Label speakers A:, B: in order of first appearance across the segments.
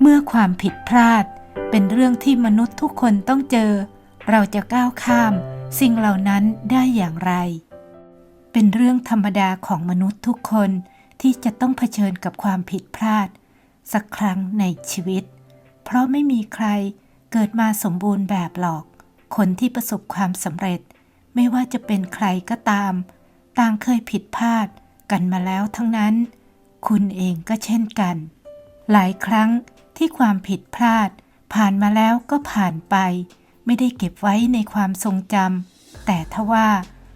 A: เมื่อความผิดพลาด เป็นเรื่องที่มนุษย์ทุกคนต้องเจอ เราจะก้าวข้าม สิ่งเหล่านั้นได้อย่างไร เป็นเรื่องธรรมดาของมนุษย์ทุกคนที่จะต้องเผชิญกับความผิดพลาด สักครั้งในชีวิต เพราะไม่มีใครเกิดมาสมบูรณ์แบบหรอก คนที่ประสบความสำเร็จ ไม่ว่าจะเป็นใครก็ตาม ต่างเคยผิดพลาดกันมาแล้วทั้งนั้น คุณเองก็เช่นกัน หลายครั้ง ที่ความผิดพลาด ผ่านมาแล้วก็ผ่านไป ไม่ได้เก็บไว้ในความทรงจำแต่ทว่า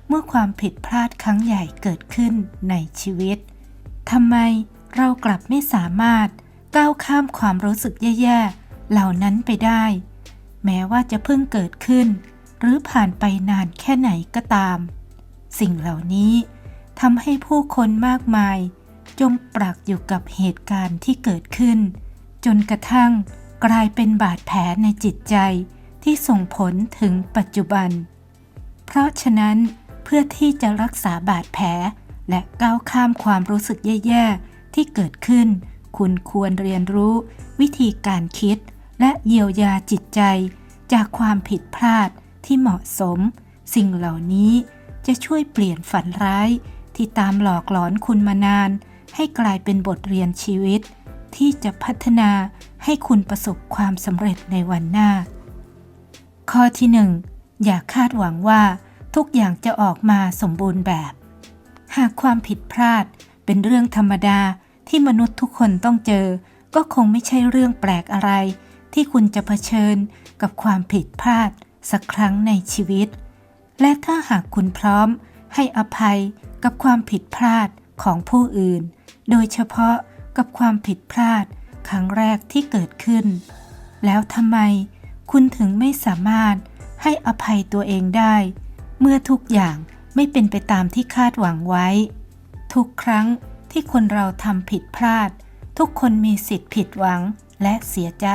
A: เมื่อความผิดพลาดครั้งใหญ่เกิดขึ้นในชีวิตทำไมเรากลับไม่สามารถก้าวข้ามความรู้สึกแย่ๆเหล่านั้นไปได้ แม้ว่าจะเพิ่งเกิดขึ้น หรือผ่านไปนานแค่ไหนก็ตาม สิ่งเหล่านี้ทำให้ผู้คนมากมาย จมปลักอยู่กับเหตุการณ์ที่เกิดขึ้น จนกระทั่งกลายเป็นบาดแผลในจิตใจที่ส่งผลถึงปัจจุบัน เพราะฉะนั้นเพื่อที่จะรักษาบาดแผลและก้าวข้ามความรู้สึกแย่ๆ ที่เกิดขึ้น คุณควรเรียนรู้วิธีการคิด และเยียวยาจิตใจ จากความผิดพลาดที่เหมาะสม สิ่งเหล่านี้จะช่วยเปลี่ยนฝันร้าย ที่ตามหลอกหลอนคุณมานาน ให้กลายเป็นบทเรียนชีวิต ที่จะพัฒนาให้คุณประสบความสำเร็จในวันหน้า ข้อที่หนึ่งอย่าคาดหวังว่าทุกอย่างจะออกมาสมบูรณ์แบบ หากความผิดพลาดเป็นเรื่องธรรมดาที่มนุษย์ทุกคนต้องเจอ ก็คงไม่ใช่เรื่องแปลกอะไร ที่คุณจะเผชิญกับความผิดพลาดสักครั้งในชีวิต และถ้าหากคุณพร้อมให้อภัยกับความผิดพลาดของผู้อื่น โดยเฉพาะ กับความผิดพลาดครั้งแรกที่เกิดขึ้น แล้วทำไมคุณถึงไม่สามารถให้อภัยตัวเองได้ เมื่อทุกอย่างไม่เป็นไปตามที่คาดหวังไว้ ทุกครั้งที่คนเราทำผิดพลาด ทุกคนมีสิทธิ์ผิดหวังและเสียใจ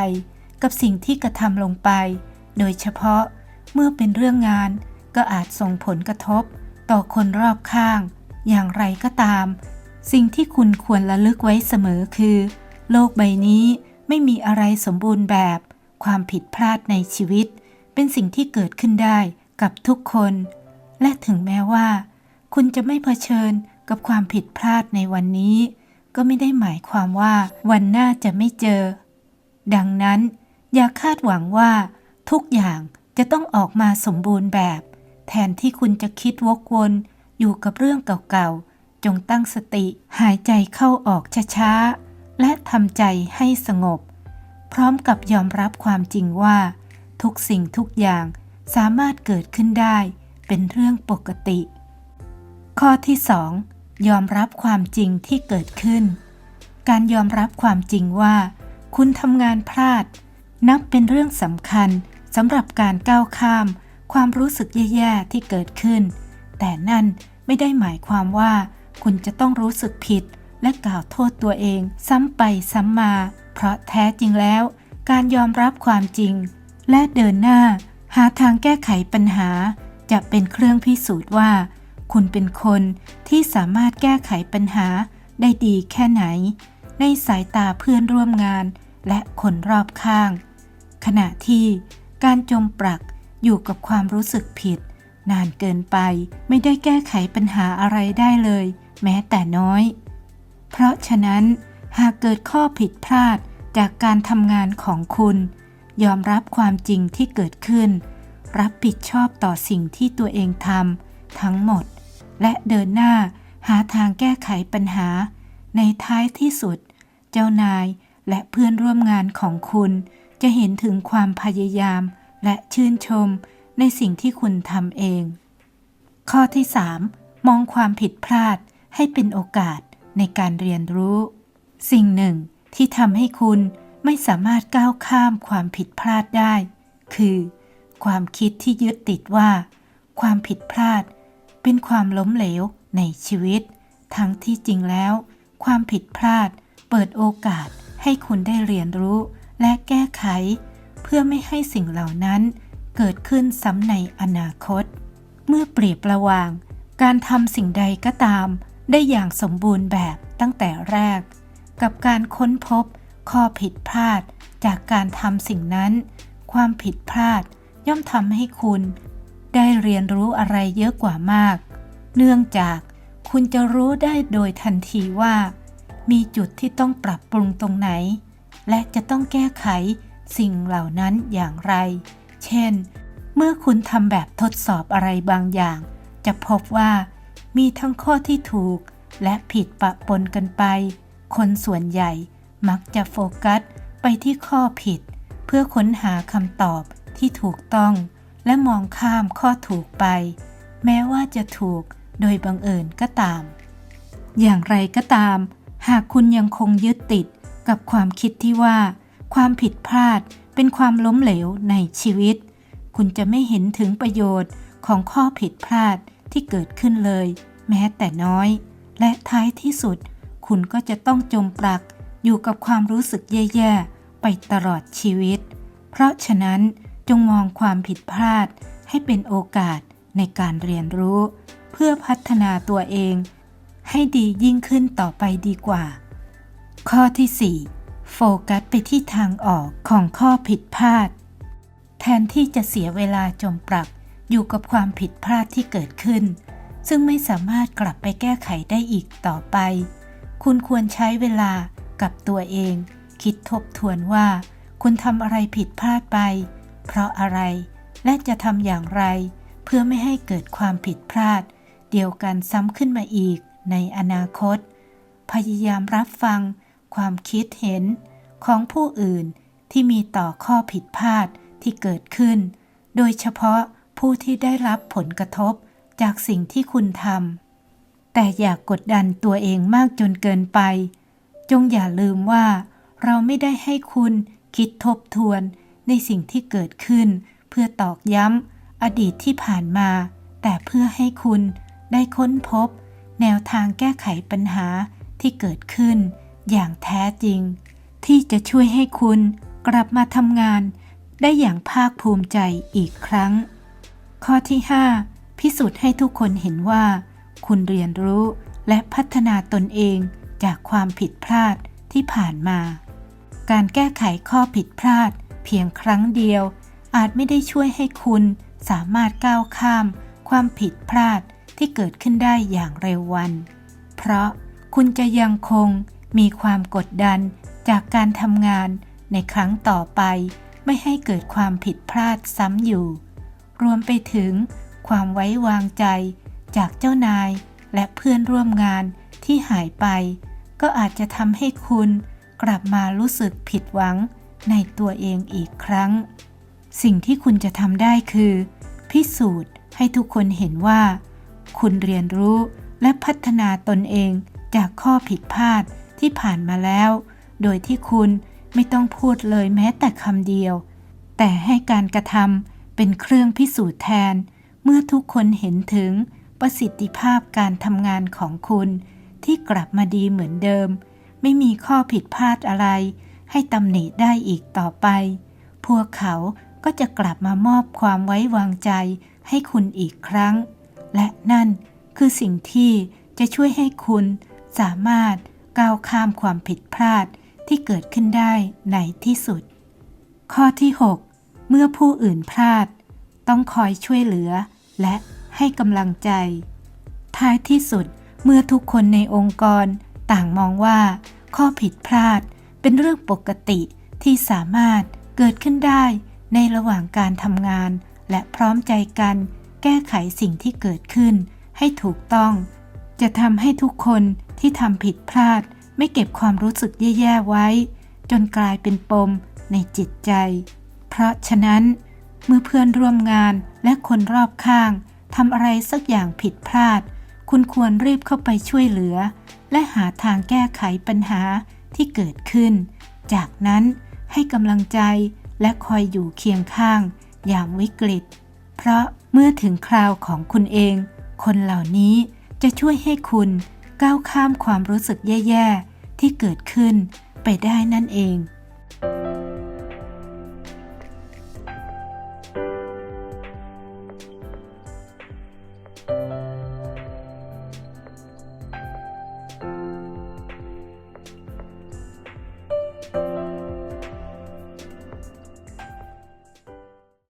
A: กับสิ่งที่กระทำลงไป โดยเฉพาะเมื่อเป็นเรื่องงานก็อาจส่งผลกระทบ ต่อคนรอบข้าง อย่างไรก็ตาม สิ่งที่คุณควรระลึกไว้เสมอคือ โลกใบนี้ไม่มีอะไรสมบูรณ์แบบ ความผิดพลาดในชีวิต เป็นสิ่งที่เกิดขึ้นได้กับทุกคน และถึงแม้ว่า คุณจะไม่เผชิญกับความผิดพลาดในวันนี้ ก็ไม่ได้หมายความว่าวันหน้าจะไม่เจอ ดังนั้น อย่าคาดหวังว่า ทุกอย่างจะต้องออกมาสมบูรณ์แบบ แทนที่คุณจะคิดวกวนอยู่กับเรื่องเก่าๆ จงตั้งสติหายใจเข้าออกช้าๆ และทำใจให้สงบ พร้อมกับยอมรับความจริงว่า ทุกสิ่งทุกอย่างสามารถเกิดขึ้นได้ เป็นเรื่องปกติ ข้อที่2ยอมรับความจริงที่เกิดขึ้น การยอมรับความจริงว่า คุณทำงานพลาด นับเป็นเรื่องสำคัญสำหรับการก้าวข้าม ความรู้สึกแย่ๆที่เกิดขึ้น แต่นั่นไม่ได้หมายความว่า คุณจะต้องรู้สึกผิด และกล่าวโทษตัวเอง ซ้ำไปซ้ำมา เพราะแท้จริงแล้ว การยอมรับความจริง และเดินหน้า หาทางแก้ไขปัญหา จะเป็นเครื่องพิสูจน์ว่า คุณเป็นคนที่สามารถแก้ไขปัญหาได้ดีแค่ไหน ในสายตาเพื่อนร่วมงาน และคนรอบข้าง ขณะที่การจมปลักอยู่กับความรู้สึกผิด นานเกินไปไม่ได้แก้ไขปัญหาอะไรได้เลย แม้แต่น้อย เพราะฉะนั้น หากเกิดข้อผิดพลาดจากการทำงานของคุณ ยอมรับความจริงที่เกิดขึ้น รับผิดชอบต่อสิ่งที่ตัวเองทำทั้งหมด และเดินหน้าหาทางแก้ไขปัญหา ในท้ายที่สุด เจ้านายและเพื่อนร่วมงานของคุณ จะเห็นถึงความพยายามและชื่นชมในสิ่งที่คุณทำเอง ข้อที่ 3 มองความผิดพลาด ให้เป็นโอกาสในการเรียนรู้ สิ่งหนึ่งที่ทำให้คุณไม่สามารถก้าวข้ามความผิดพลาดได้ คือ ความคิดที่ยึดติดว่า ความผิดพลาด เป็นความล้มเหลวในชีวิต ทั้งที่จริงแล้ว ความผิดพลาดเปิดโอกาสให้คุณได้เรียนรู้และแก้ไข เพื่อไม่ให้สิ่งเหล่านั้น เกิดขึ้นซ้ำในอนาคต เมื่อเปรียบระหว่าง การทำสิ่งใดก็ตาม ได้อย่างสมบูรณ์แบบตั้งแต่แรก กับการค้นพบข้อผิดพลาดจากการทำสิ่งนั้น ความผิดพลาดย่อมทำให้คุณ ได้เรียนรู้อะไรเยอะกว่ามาก เนื่องจากคุณจะรู้ได้โดยทันทีว่า มีจุดที่ต้องปรับปรุงตรงไหน และจะต้องแก้ไขสิ่งเหล่านั้นอย่างไร เช่น เมื่อคุณทำแบบทดสอบอะไรบางอย่าง จะพบว่า มีทั้งข้อที่ถูกและผิดปะปนกันไป คนส่วนใหญ่มักจะโฟกัสไปที่ข้อผิด เพื่อค้นหาคำตอบที่ถูกต้อง และมองข้ามข้อถูกไป แม้ว่าจะถูกโดยบังเอิญก็ตาม อย่างไรก็ตาม หากคุณยังคงยึดติดกับความคิดที่ว่า ความผิดพลาดเป็นความล้มเหลวในชีวิต คุณจะไม่เห็นถึงประโยชน์ของข้อผิดพลาด ที่เกิดขึ้นเลย แม้แต่น้อย และท้ายที่สุด คุณก็จะต้องจมปลักอยู่กับความรู้สึกแย่ๆ ไปตลอดชีวิต เพราะฉะนั้นจงมองความผิดพลาดให้เป็นโอกาสในการเรียนรู้ เพื่อพัฒนาตัวเอง ให้ดียิ่งขึ้นต่อไปดีกว่า ข้อที่ 4 โฟกัสไปที่ทางออกของข้อผิดพลาด แทนที่จะเสียเวลาจมปลัก อยู่กับความผิดพลาดที่เกิดขึ้น ซึ่งไม่สามารถกลับไปแก้ไขได้อีกต่อไป คุณควรใช้เวลากับตัวเอง คิดทบทวนว่า คุณทำอะไรผิดพลาดไป เพราะอะไร และจะทำอย่างไร เพื่อไม่ให้เกิดความผิดพลาด เดียวกันซ้ำขึ้นมาอีกในอนาคต พยายามรับฟัง ความคิดเห็น ของผู้อื่นที่มีต่อข้อผิดพลาดที่เกิดขึ้น โดยเฉพาะ ผู้ที่ได้รับผลกระทบจากสิ่งที่คุณทำแต่อย่ากกดดันตัวเองมากจนเกินไป จงอย่าลืมว่า เราไม่ได้ให้คุณคิดทบทวนในสิ่งที่เกิดขึ้น เพื่อตอกย้ำอดีตที่ผ่านมา แต่เพื่อให้คุณได้ค้นพบ แนวทางแก้ไขปัญหาที่เกิดขึ้น อย่างแท้จริง ที่จะช่วยให้คุณกลับมาทำงานได้อย่างภาคภูมิใจอีกครั้ง ข้อที่ 5 พิสูจน์ให้ทุกคนเห็นว่า คุณเรียนรู้และพัฒนาตนเองจากความผิดพลาดที่ผ่านมา การแก้ไขข้อผิดพลาด เพียงครั้งเดียว อาจไม่ได้ช่วยให้คุณสามารถก้าวข้าม ความผิดพลาดที่เกิดขึ้นได้อย่างเร็ววัน เพราะคุณจะยังคงมีความกดดันจากการทำงานในครั้งต่อไป ไม่ให้เกิดความผิดพลาดซ้ำอยู่ รวมไปถึงความไว้วางใจ จากเจ้านายและเพื่อนร่วมงานที่หายไป ก็อาจจะทำให้คุณกลับมารู้สึกผิดหวังในตัวเองอีกครั้ง สิ่งที่คุณจะทำได้คือ พิสูจน์ให้ทุกคนเห็นว่า คุณเรียนรู้และพัฒนาตนเองจากข้อผิดพลาดที่ผ่านมาแล้ว โดยที่คุณไม่ต้องพูดเลยแม้แต่คำเดียว แต่ให้การกระทำ เป็นเครื่องพิสูจน์แทน เมื่อทุกคนเห็นถึงประสิทธิภาพการทำงานของคุณ ที่กลับมาดีเหมือนเดิม ไม่มีข้อผิดพลาดอะไร ให้ตำหนิได้อีกต่อไป พวกเขาก็จะกลับมามอบความไว้วางใจให้คุณอีกครั้ง และนั่นคือสิ่งที่จะช่วยให้คุณสามารถก้าวข้ามความผิดพลาดที่เกิดขึ้นได้ในที่สุด ข้อที่ 6 เมื่อผู้อื่นพลาด ต้องคอยช่วยเหลือ และให้กำลังใจ ท้ายที่สุดเมื่อทุกคนในองค์กรต่างมองว่า ข้อผิดพลาดเป็นเรื่องปกติที่สามารถเกิดขึ้นได้ในระหว่างการทำงาน และพร้อมใจกัน แก้ไขสิ่งที่เกิดขึ้น ให้ถูกต้อง จะทำให้ทุกคนที่ทำผิดพลาด ไม่เก็บความรู้สึกแย่ๆไว้ จนกลายเป็นปมในจิตใจ ราะฉะนั้น เมื่อเพื่อนร่วมงานและคนรอบข้างทำอะไรสักอย่างผิดพลาด คุณควรรีบเข้าไปช่วยเหลือ และหาทางแก้ไขปัญหาที่เกิดขึ้น จากนั้นให้กำลังใจและคอยอยู่เคียงข้าง ยามวิกฤต เพราะเมื่อถึงคราวของคุณเอง คนเหล่านี้จะช่วยให้คุณก้าวข้ามความรู้สึกแย่ ๆ ที่เกิดขึ้นไปได้นั่นเอง